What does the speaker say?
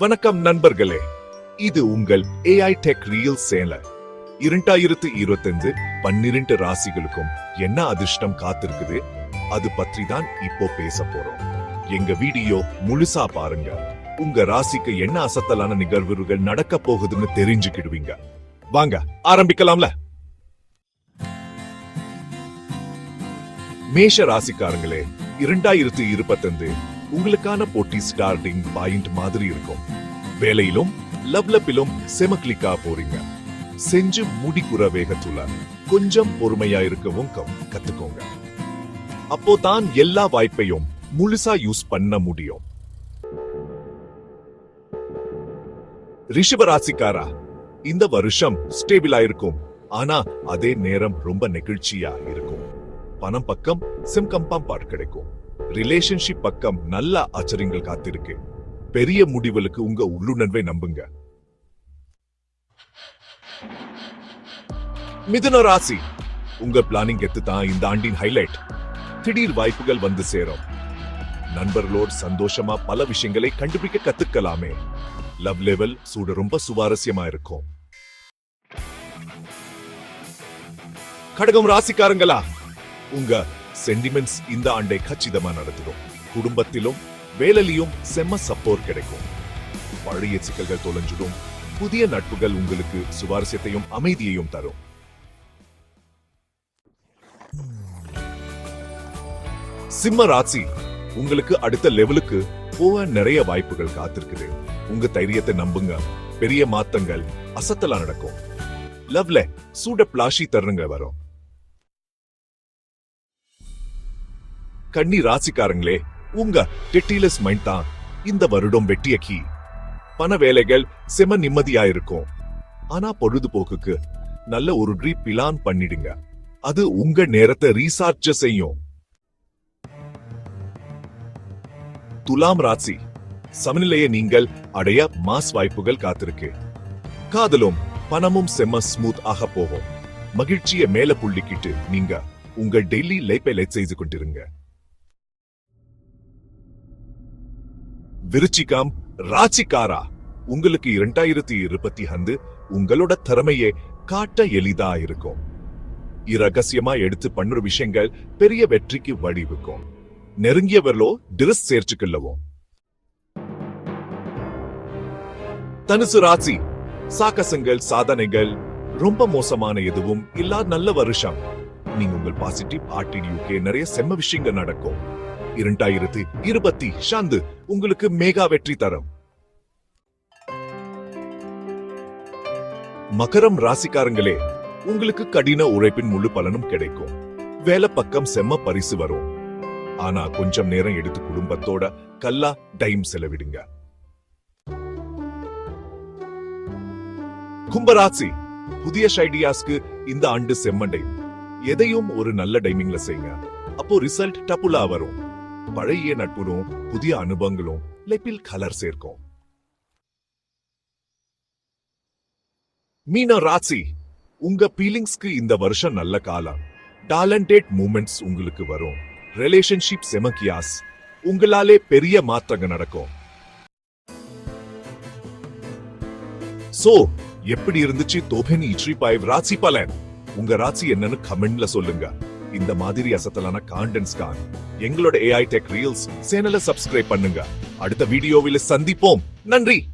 வணக்கம் நண்பர்களே இது உங்கள் ஏஐ டெக் ரியல் சேனல். இரண்டாயிரத்து இருபத்தஞ்சு பன்னிரண்டு ராசிகளுக்கும் என்ன அதிர்ஷ்டம் காத்திருக்குது? அது பற்றி தான் இப்போ பேச போறோம். எங்க வீடியோ முழுசா பாருங்க. உங்க ராசிக்கு என்ன அசத்தலான நிகழ்வுகள் நடக்க போகுதுன்னு தெரிஞ்சுக்கிடுவீங்க. வாங்க ஆரம்பிக்கலாம்ல. மேஷ ராசிக்காரங்களே இரண்டாயிரத்து இருபத்தஞ்சு உங்களுக்கான போட்டி ஸ்டார்டிங் பாயிண்ட் மாதிரி இருக்கும். வேலையிலும் லவ்லப்பிலும் செம கிளிக்கா போறீங்க. செஞ்சு முடிக்குற வேகத்துல கொஞ்சம் பொறுமையா இருக்கவும் கத்துக்கோங்க. அப்போ தான் எல்லா வாய்ப்பையும் முழுசா யூஸ் பண்ண முடியும். ரிஷபராசிக்காரா இந்த வருஷம் ஸ்டேபிளா இருக்கும். ஆனா அதே நேரம் ரொம்ப நெகிழ்ச்சியா இருக்கும். பணம் பக்கம் சிம்கம்பாம்பாட் கிடைக்கும். ரிலேஷன்ஷிப் பக்கம் நல்ல ஆச்சரியங்கள் காத்திருக்கு. பெரிய முடிவுகளுக்கு உங்க உள்ளுணர்வை நம்புங்க. மிதுன ராசி உங்க பிளானிங் எத்து தான் இந்த ஆண்டின் ஹைலைட் திடீர் வாய்ப்புகள் வந்து சேரும். நண்பர்களோடு சந்தோஷமா பல விஷயங்களை கண்டுபிடிக்க கத்துக்கலாமே. லவ் லெவல் சூட ரொம்ப சுவாரஸ்யமா இருக்கும். கடகம் ராசிக்காரங்களா உங்க சென்டிமெண்ட்ஸ் இந்த ஆண்டை கச்சிதமா நடத்திடும். குடும்பத்திலும் வேலையிலும் செம்ம சப்போர்ட் கிடைக்கும். பழைய சிக்கல்கள் தொலைஞ்சிடும். புதிய நட்புகள் உங்களுக்கு சுவாரஸ்யத்தையும் அமைதியையும் தரும். சிம்ம ராசி உங்களுக்கு அடுத்த லெவலுக்கு போக நிறைய வாய்ப்புகள் காத்திருக்குது. உங்க தைரியத்தை நம்புங்க. பெரிய மாத்தங்கள் அசத்தலா நடக்கும். லவ்ல சூட பிளாஷி தருணங்கள் வரும். கன்னி ராசிக்காரங்களே உங்க டெட்டிலஸ் மைண்ட் தான் இந்த வருடம் வெட்டிய கீ. பண வேலைகள் செம நிம்மதியா இருக்கும் ஆனா பொழுதுபோக்குக்கு நல்ல ஒரு ட்ரீ பிளான் பண்ணிடுங்க. அது உங்க நேரத்தை ரீசார்ஜ் செய்யும். துலாம் ராசி சமநிலையை நீங்கள் அடைய மாஸ் வாய்ப்புகள் காத்திருக்கு. காதலும் பணமும் செம்ம ஸ்மூத் ஆக போகும். மகிழ்ச்சியை மேல புள்ளிக்கிட்டு நீங்க உங்க டெய்லி லைஃபை லைட் செய்து கொண்டிருங்க. விருச்சிகம் ராசிக்காரா? உங்களுக்கு இரண்டாயிரத்தி இருபத்தி ஐந்து உங்களோட திறமையை காட்ட எளிதா இருக்கும். இரகசியமா எடுத்து பண்ணுற விஷயங்கள் பெரிய வெற்றிக்கு வழிவுக்கும் நெருங்கியவர்களோ டிரஸ் சேர்த்துக்கொள்ளவும் தனுசு ராசி சாகசங்கள் சாதனைகள் ரொம்ப மோசமான எதுவும் இல்லா நல்ல வருஷம். நீங்க உங்கள் பாசிட்டிவ் ஆட்டிடியூக்கு நிறைய செம்ம விஷயங்கள் நடக்கும். இரண்டாயிரத்து இருபத்தி சாந்து உங்களுக்கு மேகா வெற்றி தரும். மகரம் ராசிக்காரங்களே உங்களுக்கு கடின உழைப்பின் முழு பலனும் கிடைக்கும். வேலை பக்கம் செம்ம பரிசு வரும். ஆனா கொஞ்சம் நேரம் எடுத்து குடும்பத்தோட கல்லா டைம் செலவிடுங்க. கும்பராசி புதிய ஐடியாஸ்க்கு இந்த ஆண்டு செம்மண்டை எதையும் ஒரு நல்ல டைமிங்ல செய்யுங்க. அப்போ ரிசல்ட் டப்புலா வரும். பழைய நட்பும் புதிய அனுபவங்களும் லைப்பில் கலர் சேர்க்கும். மீன ராசி உங்க பீலிங்ஸ்க்கு இந்த வருஷம் நல்ல காலம். டேலண்டட் மூமெண்ட்ஸ் உங்களுக்கு வரும். ரிலேஷன்ஷிப் செமக்கியாஸ். உங்களாலே பெரிய மாற்றங்க நடக்கும். சோ எப்படி இருந்துச்சு தோபெனி இட்ரி பாய் ராசி பலன். உங்க ராசி என்னன்னு கமெண்ட்ல சொல்லுங்க. இந்த மாதிரி அசத்தலான கான்டென்ட்ஸ்கான் எங்களோட ஏஐ டெக் ரீல்ஸ் சேனலை சப்ஸ்கிரைப் பண்ணுங்க. அடுத்த வீடியோவில் சந்திப்போம். நன்றி.